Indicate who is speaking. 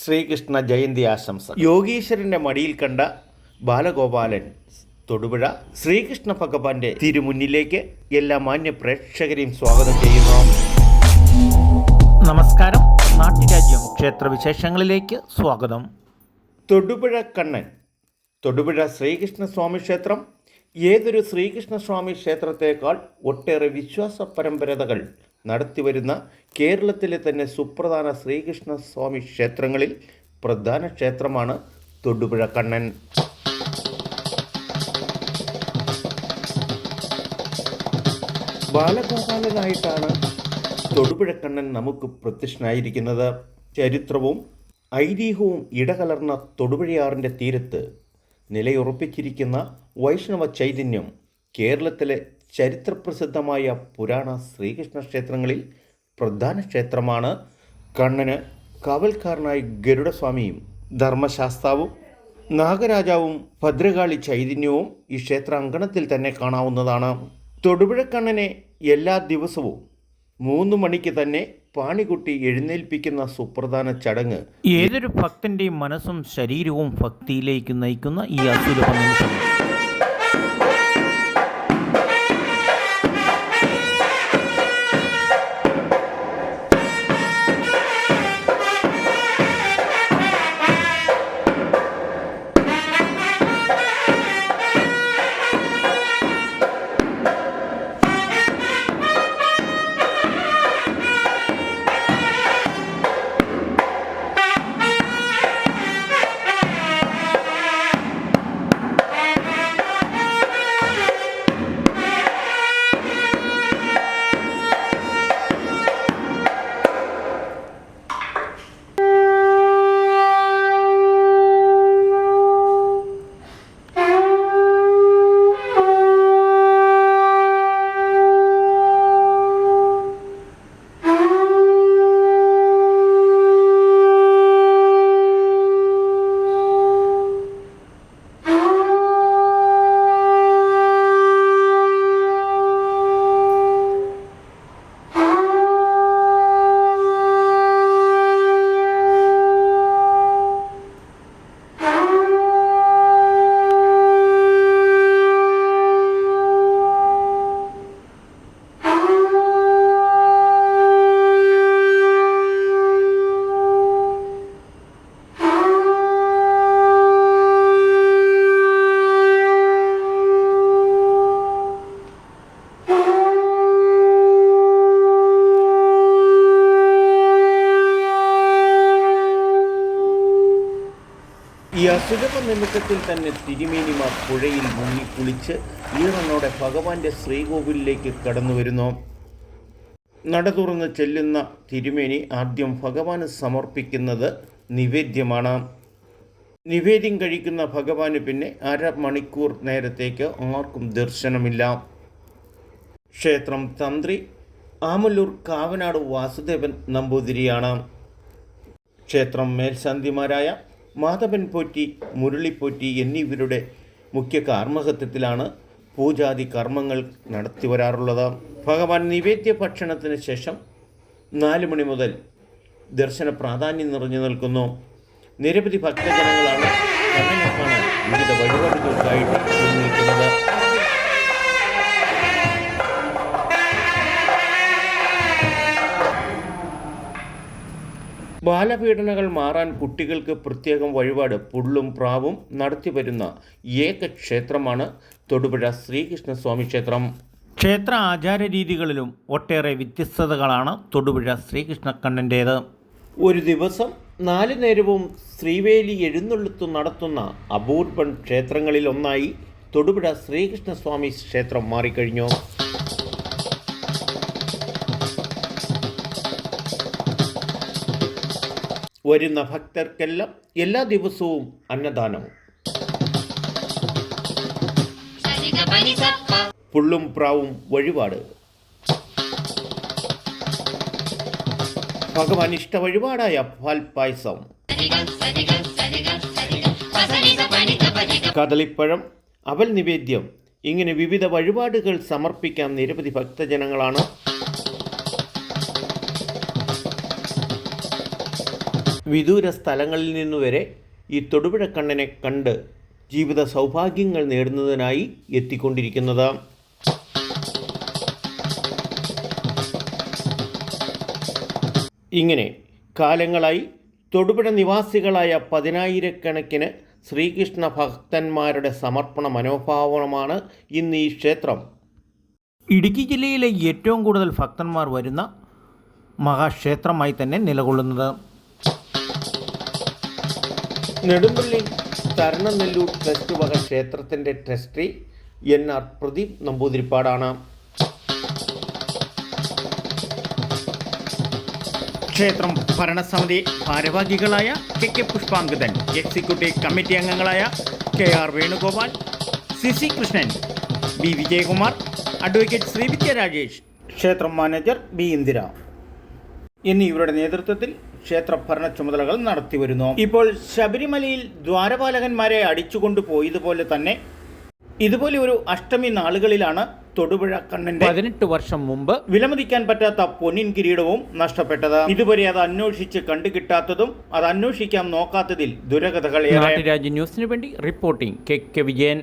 Speaker 1: ശ്രീകൃഷ്ണ ജയന്തി ആശംസ യോഗീശ്വരന്റെ മടിയിൽ കണ്ട ബാലഗോപാലൻ തൊടുപുഴ ശ്രീകൃഷ്ണ ഭഗവാന്റെ തിരുമുന്നിലേക്ക് എല്ലാ മാന്യ പ്രേക്ഷകരെയും സ്വാഗതം ചെയ്യുന്നു.
Speaker 2: നമസ്കാരം. നാട്ടുരാജ്യം ക്ഷേത്രവിശേഷങ്ങളിലേക്ക് സ്വാഗതം.
Speaker 1: തൊടുപുഴ കണ്ണൻ തൊടുപുഴ ശ്രീകൃഷ്ണ സ്വാമി ക്ഷേത്രം ഏതൊരു ശ്രീകൃഷ്ണസ്വാമി ക്ഷേത്രത്തേക്കാൾ ഒട്ടേറെ വിശ്വാസ പരമ്പരതകൾ നടത്തിവരുന്ന കേരളത്തിലെ തന്നെ സുപ്രധാന ശ്രീകൃഷ്ണസ്വാമി ക്ഷേത്രങ്ങളിൽ പ്രധാന ക്ഷേത്രമാണ് തൊടുപുഴ കണ്ണൻ. ബാലഗോപാലനായിട്ടാണ് തൊടുപുഴക്കണ്ണൻ നമുക്ക് പ്രത്യക്ഷനായിരിക്കുന്നത്. ചരിത്രവും ഐതിഹ്യവും ഇടകലർന്ന തൊടുപുഴയാറിന്റെ തീരത്ത് നിലയുറപ്പിച്ചിരിക്കുന്ന വൈഷ്ണവ ചൈതന്യം കേരളത്തിലെ ചരിത്രപ്രസിദ്ധമായ പുരാണ ശ്രീകൃഷ്ണ ക്ഷേത്രങ്ങളിൽ പ്രധാന ക്ഷേത്രമാണ്. കണ്ണന് കാവൽക്കാരനായി ഗരുഡസ്വാമിയും ധർമ്മശാസ്താവും നാഗരാജാവും ഭദ്രകാളി ചൈതന്യവും ഈ ക്ഷേത്രാങ്കണത്തിൽ തന്നെ കാണാവുന്നതാണ്. തൊടുപുഴക്കണ്ണനെ എല്ലാ ദിവസവും മൂന്ന് മണിക്ക് തന്നെ പാണികുട്ടി എഴുന്നേൽപ്പിക്കുന്ന സുപ്രധാന ചടങ്ങ്
Speaker 2: ഏതൊരു ഭക്തന്റെയും മനസ്സും ശരീരവും ഭക്തിയിലേക്ക് നയിക്കുന്ന ഈ അസുലഭ
Speaker 1: ഈ അസുഖ നിമിഷത്തിൽ തന്നെ തിരുമേനിമാർ പുഴയിൽ മുങ്ങി കുളിച്ച് ഈറനോടെ ഭഗവാന്റെ ശ്രീകോവിലേക്ക് കടന്നു വരുന്നു. നട തുറന്ന് ചെല്ലുന്ന തിരുമേനി ആദ്യം ഭഗവാന് സമർപ്പിക്കുന്നത് നിവേദ്യമാണ്. നിവേദ്യം കഴിക്കുന്ന ഭഗവാന് പിന്നെ അര മണിക്കൂർ നേരത്തേക്ക് ആർക്കും ദർശനമില്ല. ക്ഷേത്രം തന്ത്രി ആമല്ലൂർ കാവനാട് വാസുദേവൻ നമ്പൂതിരിയാണ്. ക്ഷേത്രം മേൽശാന്തിമാരായ മാധവൻ പോറ്റി മുരളിപ്പോറ്റി എന്നിവരുടെ മുഖ്യ കാർമ്മഹത്വത്തിലാണ് പൂജാതി കർമ്മങ്ങൾ നടത്തി വരാറുള്ളത്. ഭഗവാൻ നിവേദ്യ ഭക്ഷണത്തിന് ശേഷം നാല് മണി മുതൽ ദർശന പ്രാധാന്യം നിറഞ്ഞു നിൽക്കുന്നു. നിരവധി ഭക്തജനങ്ങളാണ് കാണാൻ വിവിധ വഴിപാടുകൾക്കായിട്ട് നിൽക്കുന്നത്. ബാലപീഡനകൾ മാറാൻ കുട്ടികൾക്ക് പ്രത്യേകം വഴിപാട് പുള്ളും പ്രാവും നടത്തിവരുന്ന ഏക ക്ഷേത്രമാണ് തൊടുപുഴ ശ്രീകൃഷ്ണസ്വാമി ക്ഷേത്രം.
Speaker 2: ക്ഷേത്ര ആചാര രീതികളിലും ഒട്ടേറെ വ്യത്യസ്തതകളാണ് തൊടുപുഴ ശ്രീകൃഷ്ണക്കണ്ണന്റേത്
Speaker 1: ഒരു ദിവസം നാല് നേരവും ശ്രീവേലി എഴുന്നള്ളത്ത് നടത്തുന്ന അപൂർവൻ ക്ഷേത്രങ്ങളിലൊന്നായി തൊടുപുഴ ശ്രീകൃഷ്ണസ്വാമി ക്ഷേത്രം മാറിക്കഴിഞ്ഞു. വരുന്ന ഭക്തർക്കെല്ലാം എല്ലാ ദിവസവും അന്നദാനവും. പുള്ളും പ്രാവും വഴിപാട്. ഭഗവാൻ ഇഷ്ട വഴിപാടായ പാൽ പായസം കദളിപ്പഴം അവൽ നിവേദ്യം ഇങ്ങനെ വിവിധ വഴിപാടുകൾ സമർപ്പിക്കാൻ നിരവധി ഭക്തജനങ്ങളാണ് വിദൂര സ്ഥലങ്ങളിൽ നിന്നുവരെ ഈ തൊടുപുഴക്കണ്ണനെ കണ്ട് ജീവിത സൗഭാഗ്യങ്ങൾ നേടുന്നതിനായി എത്തിക്കൊണ്ടിരിക്കുന്നത്. ഇങ്ങനെ കാലങ്ങളായി തൊടുപുഴ നിവാസികളായ പതിനായിരക്കണക്കിന് ശ്രീകൃഷ്ണ ഭക്തന്മാരുടെ സമർപ്പണ മനോഭാവമാണ് ഇന്ന് ഈ ക്ഷേത്രം.
Speaker 2: ഇടുക്കി ജില്ലയിലെ ഏറ്റവും കൂടുതൽ ഭക്തന്മാർ വരുന്ന മഹാക്ഷേത്രമായി തന്നെ നിലകൊള്ളുന്നത്.
Speaker 1: നെടുമ്പള്ളി തരണനെല്ലൂർ ട്രസ്റ്റ് വക ക്ഷേത്രത്തിന്റെ ട്രസ്റ്റി എൻ ആർ പ്രദീപ് നമ്പൂതിരിപ്പാടാണ്.
Speaker 2: ക്ഷേത്രം ഭരണസമിതി ഭാരവാഹികളായ K K Pushpangadhan executive committee അംഗങ്ങളായ K R Venugopal C C Krishnan B Vijayakumar advocate Sreevidya Rajesh ക്ഷേത്രം മാനേജർ ബി ഇന്ദിര. എന്നിവരുടെ നേതൃത്വത്തിൽ ക്ഷേത്ര ഭരണ ചുമതലകൾ നടത്തിവരുന്നു. ഇപ്പോൾ ശബരിമലയിൽ ദ്വാരപാലകന്മാരെ അടിച്ചുകൊണ്ടു പോയതുപോലെ തന്നെ ഇതുപോലെ ഒരു അഷ്ടമി നാളുകളിലാണ് തൊടുപുഴ കണ്ണന്റെ പതിനെട്ട് വർഷം മുമ്പ് വിലമതിക്കാൻ പറ്റാത്ത പൊന്നിൻ കിരീടവും നഷ്ടപ്പെട്ടത്. ഇതുവരെ അത് അന്വേഷിച്ച് കണ്ടുകിട്ടാത്തതും അത് അന്വേഷിക്കാൻ നോക്കാത്തതിൽ ദുരകഥകൾ
Speaker 3: ന്യൂസിനു വേണ്ടി റിപ്പോർട്ടിംഗ് കെ. കെ. വിജയൻ.